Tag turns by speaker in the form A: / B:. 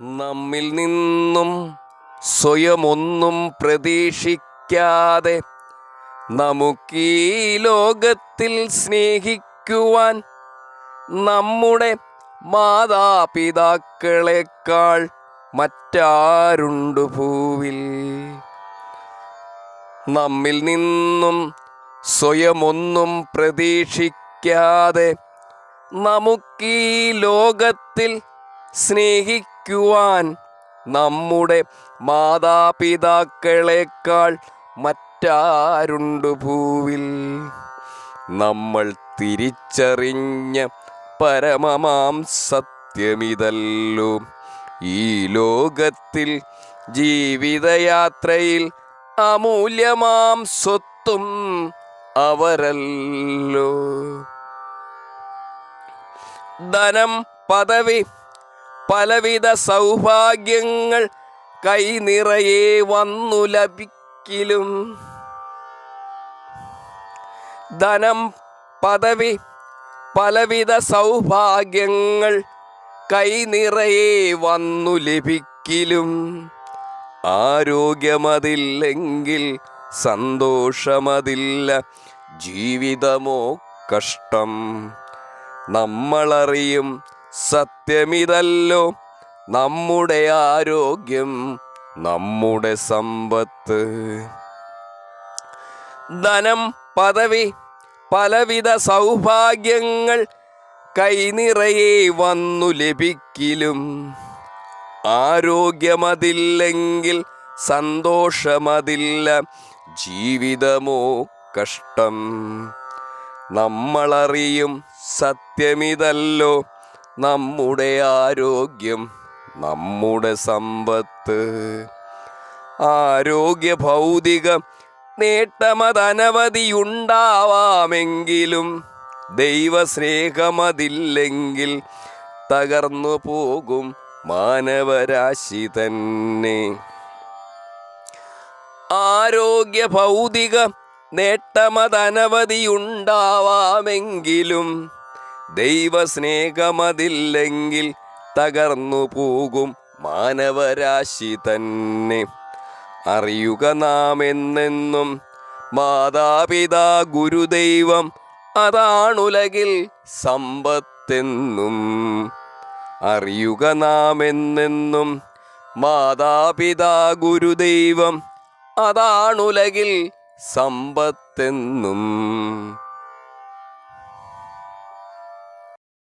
A: നമ്മിൽ നിന്നും സ്വയമൊന്നും പ്രതീക്ഷിക്കാതെ നമുക്കീ ലോകത്തിൽ സ്നേഹിക്കുവാൻ നമ്മുടെ മാതാപിതാക്കളെക്കാൾ മറ്റാരുണ്ടു ഭൂവിൽ? നമ്മിൽ നിന്നും സ്വയമൊന്നും പ്രതീക്ഷിക്കാതെ നമുക്കീ ലോകത്തിൽ സ്നേഹിക്കുവാൻ നമ്മുടെ മാതാപിതാക്കളെക്കാൾ മറ്റാരുണ്ട് ഭൂവിൽ? നമ്മൾ തിരിച്ചറിഞ്ഞ പരമമാം സത്യമിതല്ലോ. ഈ ലോകത്തിൽ ജീവിതയാത്രയിൽ അമൂല്യമാം സ്വത്തും അവരല്ലോ. ധനം പദവി പലവിധ സൗഭാഗ്യങ്ങൾ കൈനിറയെ വന്നു ലഭിക്കലും. ധനം പദവി പലവിധ സൗഭാഗ്യങ്ങൾ കൈനിറയെ വന്നു ലഭിക്കലും. ആരോഗ്യമതില്ലെങ്കിൽ സന്തോഷമതില്ല ജീവിതമോ കഷ്ടം. നമ്മളറിയും സത്യമിതല്ലോ നമ്മുടെ ആരോഗ്യം നമ്മുടെ സമ്പത്ത്. ധനം പദവി പലവിധ സൗഭാഗ്യങ്ങൾ കൈനിറയെ വന്നു ലഭിക്കലും. ആരോഗ്യമതില്ലെങ്കിൽ സന്തോഷമതില്ല ജീവിതമോ കഷ്ടം. നമ്മളറിയും സത്യമിതല്ലോ നമ്മുടെ ആരോഗ്യം നമ്മുടെ സമ്പത്ത്. ആരോഗ്യ ഭൗതിക നേട്ടമതനവധിയുണ്ടാവാമെങ്കിലും ദൈവസ്നേഹമതില്ലെങ്കിൽ തകർന്നു പോകും മാനവരാശി തന്നെ. ആരോഗ്യ ഭൗതിക നേട്ടമതനവധിയുണ്ടാവാമെങ്കിലും ദൈവസ്നേഹമതില്ലെങ്കിൽ തകർന്നു പോകും മാനവരാശി തന്നെ. അറിയുക നാം എന്നെന്നും മാതാപിതാ ഗുരുദൈവം അതാണുലകിൽ സമ്പത്തെന്നും. അറിയുക നാം എന്നെന്നും മാതാപിതാ ഗുരുദൈവം അതാണുലകിൽ സമ്പത്തെന്നും.